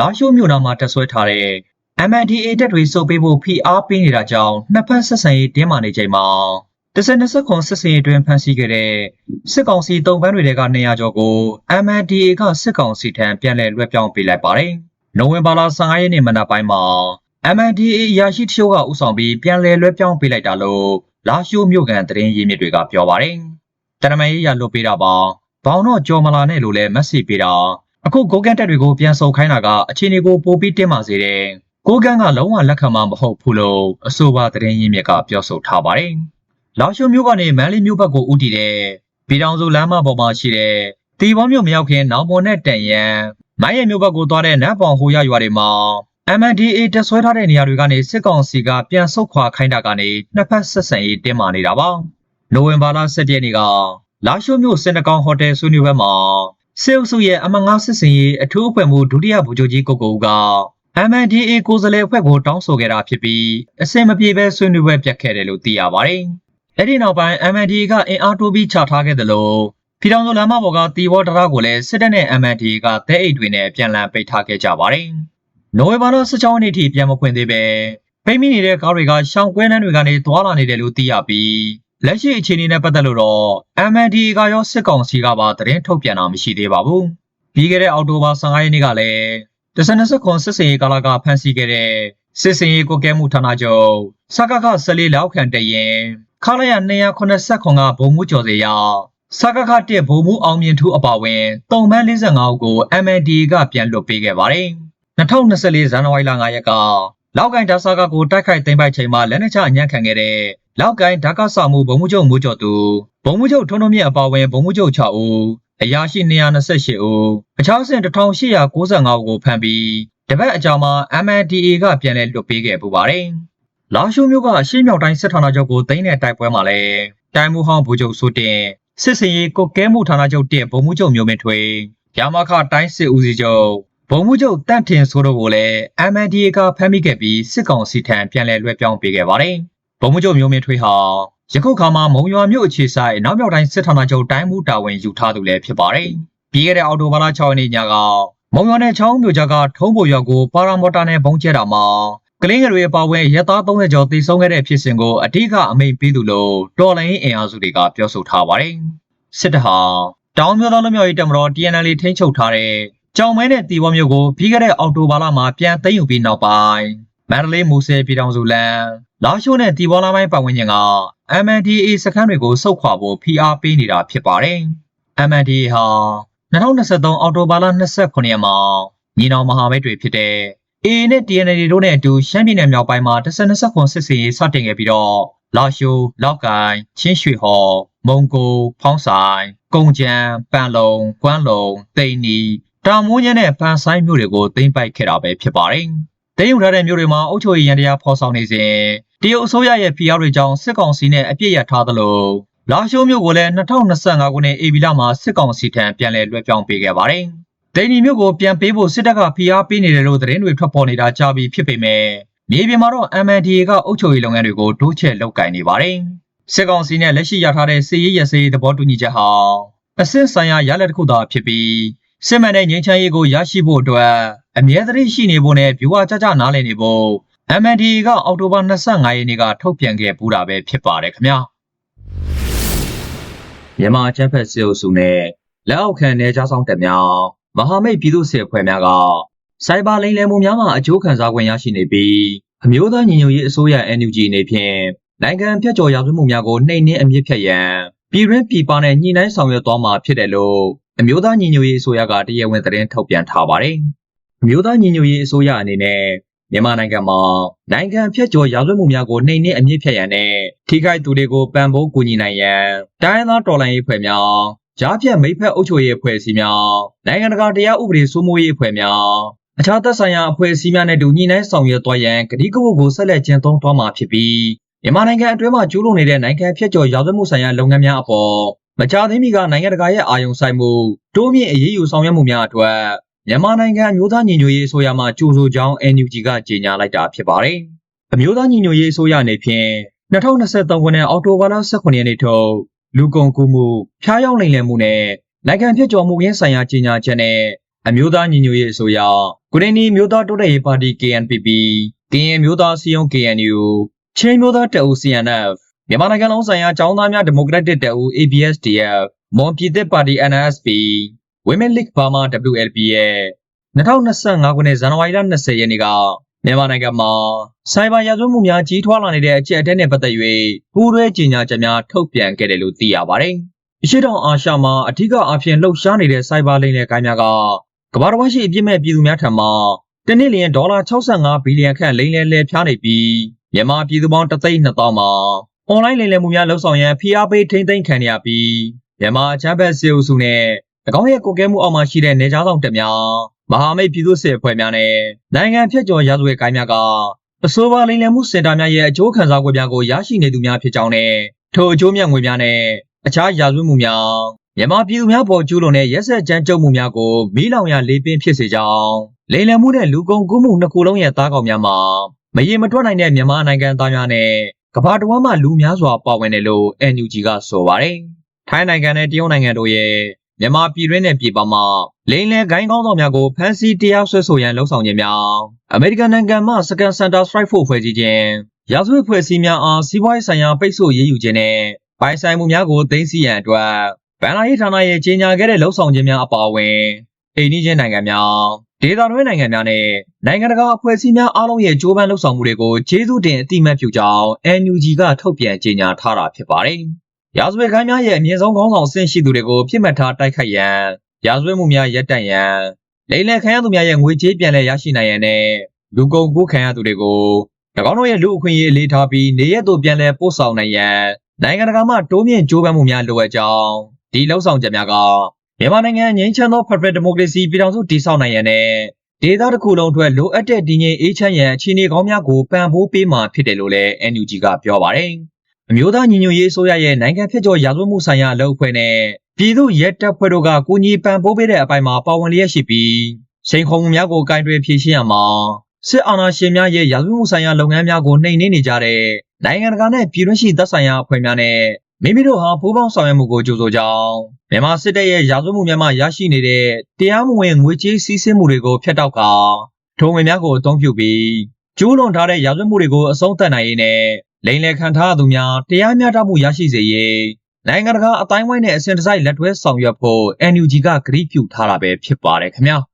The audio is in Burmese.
လာရှိုးမြို့နာမှာတက်ဆွဲထားတဲ့ MNDAA တပ်တွေစုပ်ပေးဖို့ဖိအားပေးနေတာကြောင့်နှစ်ဖက်ဆက်ဆံရေးတင်းမာနေချိန်မှာတစ်စက်နှစ်ဆက်ခွန်စစ်စင်ရေးအတွင်းဖမ်းဆီးခဲ့တဲ့စစ်ကောင်စီတုံးပန်းတွေက200ကျော်ကို MNDAA ကစစ်ကောင်စီထံပြန်လည်လွှဲပြောင်းပေးလိုက်ပါတယ်။နိုဝင်ဘာလ15ရက်နေ့မနက်ပိုင်းမှာ MNDAA အရာရှိတချို့ကဥဆောင်ပြီးပြန်လည်လွှဲပြောင်းပေးလိုက်တာလို့လာရှိုးမြို့ကန်သတင်းရင်းမြစ်တွေကပြောပါတယ်။တရမန်ရေးရလွှတ်ပေးတာပါ။ဘောင်တော့ကြော်မလာနဲ့လို့လည်းမက်ဆေ့ပေးတာ အခုကိုကန်တက်တွေကိုပြန်ဆုံခိုင်းတာကအခြေအနေကိုပိုပြီးတင်းမာစေတယ်။ကိုကန်ကလုံးဝလက်ခံမှာမဟုတ်ဘူးလို့အဆိုပါသတင်းရင်းမြစ်ကပြောဆိုထားပါတယ်။လာရှိုးမြို့ကနေမန်းလေးမြို့ဘက်ကိုဦးတည်တဲ့ပြည်တော်စုလမ်းမပေါ်မှာရှိတဲ့တီဘောမြို့မရောက်ခင်နောင်ပေါ်နဲ့တန်ရန်မိုင်းရမြို့ဘက်ကိုသွားတဲ့နတ်ပေါင်ဟိုရရွာတွေမှာ MNDAA တက်ဆွဲထားတဲ့နေရာတွေကနေစစ်ကောင်စီကပြန်ဆုတ်ခွာခိုင်းတာကနေနှစ်ဖက်ဆက်ဆံရေးတင်းမာနေတာပါ။နိုဝင်ဘာလ17ရက်နေ့ကလာရှိုးမြို့စင်တကောင်ဟိုတယ်ဆွေးနွေးပွဲမှာ စစ်အုပ်စုရဲ့အမငါစစ်စင်ရေးအထူးအဖွဲ့မှူးဒုတိယဗိုလ်ချုပ်ကြီးကိုကိုဦးက MNDAA ကိုယ်စားလှယ်အဖွဲ့ကိုတောင်းဆိုခဲ့တာဖြစ်ပြီးအစင်မပြေပဲဆွေးနွေးပွဲပြတ်ခဲ့တယ်လို့သိရပါတယ်။အဲ့ဒီနောက်ပိုင်း MNDAA ကအင်အားတိုးပြီးချထားခဲ့တယ်လို့ပြည်တော်စုလမ်းမပေါ်ကတီဘောတရကိုလည်းစစ်တပ်နဲ့ MNDAA ကတဲအိတ်တွေနဲ့ပြန်လည်ပိတ်ထားခဲ့ကြပါတယ်။နိုဝင်ဘာလ16ရက်နေ့ထိပြန်မဖွင့်သေးပဲပိတ်မိနေတဲ့ကားတွေကရှောင်းကွဲနှန်းတွေကနေသွားလာနေတယ်လို့သိရပြီး လက်ရှိအခြေအနေနဲ့ပတ်သက်လို့တော့ MNDAA ကရောစစ်ကောင်စီကပါသတင်းထုတ်ပြန်တာမရှိသေးပါဘူး။ပြီးခဲ့တဲ့အောက်တိုဘာ15ရက်နေ့ကလည်းတစနစခွန်စစ်စင်ရေးကာလကဖမ်းဆီးခဲ့တဲ့စစ်စင်ရေးကိုကဲမှုဌာနချုပ်စကခ14လောက်ခန့်တရင်ခလာရ289ကဘုံမှုကျော်စေရစကခ1ဘုံမှုအောင်မြင်ထူးအပါဝင်တုံပန်း45ဦးကို MNDAA ကပြန်လွတ်ပေးခဲ့ပါတယ်။2024ဇန်နဝါရီလ9ရက်က လောက်ကိုင်းဒါဆာကကိုတိုက်ခိုက်သိမ်းပိုက်ချိန်မှာလက်နက်ချအညံ့ခံခဲ့တဲ့လောက်ကိုင်းဓာကဆောက်မှုဘုံမှုချုပ်မိုးကျော်သူဘုံမှုချုပ်ထွန်းထွန်းမြင့်အပါဝင်ဘုံမှုချုပ်6ဦးအရာရှိ228ဦးအခြားစဉ်1895ဦးကိုဖမ်းပြီးတပတ်အကြာမှာ MNDAA ကပြန်လည်လွတ်ပေးခဲ့ပူပါတယ်။လာရှိုးမြို့ကအရှိမြောက်တိုင်းစစ်ဌာနချုပ်ကိုသိမ်းတဲ့တိုက်ပွဲမှာလည်းတိုင်းမှုဟောင်းဗိုလ်ချုပ်စိုးတင်စစ်စင်ရေးကုတ်ကဲမှုဌာနချုပ်တင်ဗိုလ်မှုချုပ်မျိုးမင်းထွေရမခတိုင်းစစ်ဦးစီးချုပ် ဗိုလ်မှုချုပ်တန့်ထင်ဆိုတို့ကိုလည်း MNDAA ကဖမ်းမိခဲ့ပြီးစစ်ကောင်စီထံပြန်လည်လွှဲပြောင်းပေးခဲ့ပါတယ်။ဗိုလ်မှုချုပ်မျိုးမင်းထွေဟာယခုခါမှာမုံရွာမြို့အခြေဆိုင်နောက်မြောက်တိုင်းစစ်ဌာနချုပ်တိုင်းမှုတာဝန်ယူထားသူလည်းဖြစ်ပါတယ်။ပြီးခဲ့တဲ့အောက်တိုဘာလ6ရက်နေ့ညကမုံရွာနယ်ချောင်းမြို့ကြားကထုံးပေါ်ရွာကိုပါရာမော်တာနဲ့ဘုံကျဲတာမှာကလင်းငယ်တွေအပါအဝင်ရဲသား30ကျော်တိစုံခဲ့တဲ့ဖြစ်စဉ်ကိုအထူးကအမိန့်ပေးသူလို့တော်လိုင်းအင်အားစုတွေကပြောဆိုထားပါတယ်။စစ်တပ်ဟာတောင်မြို့သားလူမျိုးရေးတပ်မတော် TNL ထိန်းချုပ်ထားတဲ့ ကြောင်မဲနဲ့တီဘောမျိုးကိုပြီးခဲ့တဲ့အောက်တိုဘာလမှာပြန်သိမ်းယူပြီးနောက်ပိုင်းမန္တလေးမူဆယ်ပြည်ထောင်စုလမ်းလာရှိုးနဲ့တီဘောလာပိုင်းပတ်ဝန်းကျင်က MNDAA စခန်းတွေကိုစုတ်ခွာဖို့ဖိအားပေးနေတာဖြစ်ပါတယ်။ MNDAA ဟာ2023အောက်တိုဘာလ29ရက်မှာညီနောင်မဟာမိတ်တွေဖြစ်တဲ့ AA နဲ့ TNL တို့နဲ့အတူရှမ်းပြည်နယ်မြောက်ပိုင်းမှာ1029စစ်စင်ရေးစတင်ခဲ့ပြီးတော့လာရှိုး၊လောက်ကိုင်း၊ချင်းရွှေဟော်၊မုံကို၊ဖောင်းဆိုင်၊ကုံကြံ၊ပန်လုံ၊ကွမ်းလုံ၊တိန်နီ တာမိုးညနဲ့ပန်ဆိုင်မြို့တွေကိုသိမ်းပိုက်ခဲ့တာပဲဖြစ်ပါတယ်။သိမ်းယူထားတဲ့မြို့တွေမှာအုပ်ချုပ်ရေးရန်တရားဖော်ဆောင်နေစဉ်တရုတ်အစိုးရရဲ့ဖိအားတွေကြောင့်စစ်ကောင်စီနဲ့အပြစ်ရထားသလိုလာရှိုးမြို့ကိုလည်း2025ခုနှစ်ဧပြီလမှာစစ်ကောင်စီထံပြန်လည်လွှဲပြောင်းပေးခဲ့ပါတယ်။ဒိန်နီမြို့ကိုပြန်ပေးဖို့စစ်တပ်ကဖိအားပေးနေတယ်လို့သတင်းတွေထွက်ပေါ်နေတာကြားပြီးဖြစ်ပေမဲ့မြေပြင်မှာတော့ MNDAA ကအုပ်ချုပ်ရေးလုပ်ငန်းတွေကိုတိုးချဲ့လုပ်ကိုင်နေပါတယ်။စစ်ကောင်စီနဲ့လက်ရှိရထားတဲ့စစ်ရေးရစရေးသဘောတူညီချက်ဟာအစစ်ဆိုင်ရာရလဒ်တစ်ခုသာဖြစ်ပြီး စစ်မှန်တဲ့ငြိမ်းချမ်းရေးကိုရရှိဖို့အတွက်အမြဲတမ်းရှိနေဖို့နဲ့ဗျူဟာကြကြနားလည်နေဖို့ MND ကအောက်တိုဘာ25ရက်နေ့ကထုတ်ပြန်ခဲ့ပူးတာပဲဖြစ်ပါတယ်ခင်ဗျာမြန်မာချမ်းဖက်စစ်အုပ်စုနဲ့လက်အောက်ခံနေကြားဆောင်တက်များမဟာမိတ်ပြည်သူ့စစ်အဖွဲ့များကစိုက်ဘာလိမ်လည်မှုများမှာအကျိုးခံစား권ရရှိနေပြီးအမျိုးသားညီညွတ်ရေးအစိုးရ NUG အနေဖြင့်နိုင်ငံပြတ်ကျော်ရာဇဝတ်မှုများကိုနှိမ်နင်းအမြင့်ဖြတ်ရန်ပြည်တွင်းပြည်ပနဲ့ညှိနှိုင်းဆောင်ရွက်သွားမှာဖြစ်တယ်လို့ အမျိုးသားညီညွတ်ရေးအစိုးရကတရားဝင်သတင်းထုတ်ပြန်ထားပါတယ်။အမျိုးသားညီညွတ်ရေးအစိုးရအနေနဲ့မြန်မာနိုင်ငံမှာနိုင်ငံဖြတ်ကျော်ရာဇဝတ်မှုများကိုနှိမ်နင်းအမြင့်ဖြတ်ရန်နဲ့ထိခိုက်သူတွေကိုပံ့ပိုးကူညီနိုင်ရန်တိုင်းရင်းသားတော်လှန်ရေးအဖွဲ့များကြားဖြတ်မိဖက်အုပ်ချုပ်ရေးအဖွဲ့အစည်းများနိုင်ငံတကာတရားဥပဒေစိုးမိုးရေးအဖွဲ့များအခြားသက်ဆိုင်ရာအဖွဲ့အစည်းများနဲ့တူညီနှိုင်းဆောင်ရွက်သွားရန်ကတိကဝတ်ကိုဆက်လက်ကျင့်သုံးသွားမှာဖြစ်ပြီးမြန်မာနိုင်ငံအတွင်းမှာကျူးလွန်နေတဲ့နိုင်ငံဖြတ်ကျော်ရာဇဝတ်မှုဆိုင်ရာလုပ်ငန်းများအပေါ် မကြာသေးမီကနိုင်ငံတကာရဲ့အာရုံစိုက်မှုတိုးမြင့်အရေးယူဆောင်ရွက်မှုများအတွက်မြန်မာနိုင်ငံအမျိုးသားညီညွတ်ရေးအစိုးရမှကြိုးဆိုကြောင်း NUG ကကြေညာလိုက်တာဖြစ်ပါတယ်။အမျိုးသားညီညွတ်ရေးအစိုးရအနေဖြင့်2023ခုနှစ်အောက်တိုဘာလ18ရက်နေ့ထုတ်လူကုန်ကူးမှုဖျားယောင်းလိမ်လည်မှုနဲ့နိုင်ငံဖြစ်ကျော်မှုရင်းဆိုင်ရာကြေညာချက်နဲ့အမျိုးသားညီညွတ်ရေးအစိုးရကုရင်းနီမျိုးသားတိုးတက်ရေးပါတီ KNPP ကရင်မျိုးသားစီယုံ KNU ချင်းမျိုးသားတပ်ဦး CNF မြန်မာနိုင်ငံလုံးဆိုင်ရာចောင်းသားများဒီမိုကရက်တစ်တပ်ဦး ABSDF မွန်ပြည်သစ်ပါတီ NSP Women League Burma WLP ရဲ့2025ခုနှစ်ဇန်နဝါရီလ20ရက်နေ့ကမြန်မာနိုင်ငံမှာစိုက်ဘာရာဇဝတ်မှုများကြီးထွားလာနေတဲ့အကျက်အတဲနဲ့ပတ်သက်၍ပူးတွဲကြေညာချက်များထုတ်ပြန်ခဲ့တယ်လို့သိရပါတယ်။အရှိတောင်အာရှမှာအထူးအဖြစ်လှုပ်ရှားနေတဲ့စိုက်ဘာလိမ်လည်ကိုင်းများကကမ္ဘာတော်ရှိအပြစ်မဲ့ပြည်သူများထံမှတနည်းလျင်ဒေါ်လာ65ဘီလီယံခန့်လိမ်လည်လဲဖြားနေပြီးမြန်မာပြည်သူပေါင်း3,200မှာ အွန်လိုင်းလိမ်လည်မှုများလှုပ်ဆောင်ရန်ဖိအားပေးထိမ့်သိမ်းခံရပြီးမြန်မာချမ်းဘတ်စီအုပ်စုနဲ့၎င်းရဲ့ကိုကဲမှုအောက်မှာရှိတဲ့နေကြားဆောင်တက်များမဟာမိတ်ပြည်သူ့စစ်အဖွဲ့များနဲ့နိုင်ငံဖြတ်ကျော်ရာဇဝတ်ကိုင်းများကအဆိုပါလိမ်လည်မှုစင်တာများရဲ့အကျိုးခံစား권များကိုရရှိနေသူများဖြစ်ကြောင်းနဲ့ထိုအကျိုးမြတ်ငွေများနဲ့အခြားရာဇဝတ်မှုများမြန်မာပြည်သူများပေါ်ကျူးလွန်တဲ့ရက်စက်ကြမ်းကြုတ်မှုများကိုမီးလောင်ရာလေးပင်ဖြစ်စေကြောင်းလိမ်လည်မှုနဲ့လူကုန်ကူးမှုနှစ်ခုလုံးရဲ့သားကောင်များမှာမရေမတွက်နိုင်တဲ့မြန်မာနိုင်ငံသားများနဲ့ ကမ္ဘာတော်မှလူများစွာပါဝင်တယ်လို့ NUG ကဆိုပါတယ်။ထိုင်းနိုင်ငံနဲ့တရုတ်နိုင်ငံတို့ရဲ့မြန်မာပြည်တွင်းနဲ့ပြည်ပမှာလိမ်လည်ဂိုင်းကောင်းဆောင်များကိုဖမ်းဆီးတရားစွဲဆိုရန်လှုံ့ဆော်ခြင်းများအမေရိကန်နိုင်ငံမှ Second Center Strike Force ဖွဲ့စည်းခြင်းရာဇဝတ်ဖွဲ့စည်းများအားစီးပွားရေးဆိုင်ရာပိတ်ဆို့ရေးယူခြင်းနဲ့ပိုင်ဆိုင်မှုများကိုသိမ်းဆည်းရန်အတွက်ဗန်လာရေးဌာနရဲ့ကြီးညာခဲ့တဲ့လှုံ့ဆော်ခြင်းများအပါအဝင်အိန္ဒိချင်းနိုင်ငံများ ဒေသတွင်းနိုင်ငံများနဲ့နိုင်ငံတကာအဖွဲ့အစည်းများအားလုံးရဲ့ကြိုးပမ်းလှုံ့ဆော်မှုတွေကိုကျေးဇူးတင်အတိအမှတ်ပြုကြောင်း NUG ကထုတ်ပြန်ကြေညာထားတာဖြစ်ပါတယ်။ရာဇဝတ်ခိုင်းများရဲ့အမြင့်ဆုံးခေါင်းဆောင်အဆင့်ရှိသူတွေကိုပြစ်မှတ်ထားတိုက်ခိုက်ရန်ရာဇဝတ်မှုများရပ်တန့်ရန်လိမ်လည်ခံရသူများရဲ့ငွေကြေးပြန်လည်ရရှိနိုင်ရန်နဲ့လူကုန်ကူးခံရသူတွေကို၎င်းတို့ရဲ့လူအခွင့်အရေးအလေးထားပြီးနေရက်သို့ပြန်လည်ပို့ဆောင်နိုင်ရန်နိုင်ငံတကာမှတိုးမြင့်ကြိုးပမ်းမှုများလိုအပ်ကြောင်းဒီလှုံ့ဆော်ချက်များက မြန်မာနိုင်ငံငြိမ်းချမ်းသောဖက်ဒရယ်ဒီမိုကရေစီပြည်ထောင်စုတည်ဆောက်နိုင်ရန်နဲ့ဒေသတစ်ခုလုံးအတွက်လိုအပ်တဲ့တည်ငြိမ်အေးချမ်းရန်အခြေအနေကောင်းများကိုပံ့ပိုးပေးမှာဖြစ်တယ်လို့လည်း NUG ကပြောပါတယ်။အမျိုးသားညီညွတ်ရေးအစိုးရရဲ့နိုင်ငံဖြစ်ကျော်ရာဇဝတ်မှုဆိုင်ရာအလုပ်အဖွဲ့နဲ့ပြည်သူ့ရဲတပ်ဖွဲ့တို့ကကူညီပံ့ပိုးပေးတဲ့အပိုင်းမှာပါဝင်လျက်ရှိပြီးစိန်ခေါ်မှုများကိုကင်တွယ်ဖြေရှင်းရမှာစစ်အာဏာရှင်များရဲ့ရာဇဝတ်မှုဆိုင်ရာလုပ်ငန်းများကိုနှိမ်နင်းနေကြတဲ့နိုင်ငံတကာနဲ့ပြည်တွင်းရှိသက်ဆိုင်ရာအဖွဲ့များနဲ့ မိမိတို့ဟာပူးပေါင်းဆောင်ရွက်မှုကိုကြိုးဆိုကြောင်းမြန်မာစစ်တပ်ရဲ့ရာဇဝတ်မှုများမှရရှိနေတဲ့တရားမဝင်ငွေကြေးစည်းစိမ်မှုတွေကိုဖျက်တောက်ကာထုံငွေများကိုအသုံးပြုပြီးကျူးလွန်ထားတဲ့ရာဇဝတ်မှုတွေကိုအဆုံးသတ်နိုင်ရေးနဲ့လိမ်လည်ခံထားသူများတရားမျှတမှုရရှိစေရေးနိုင်ငံတကာအတိုင်းဝိုင်းနဲ့အစဉ်တစိုက်လက်တွဲဆောင်ရွက်ဖို့ NUG ကကြေညာပြုထားတာပဲဖြစ်ပါတယ်ခင်ဗျာ။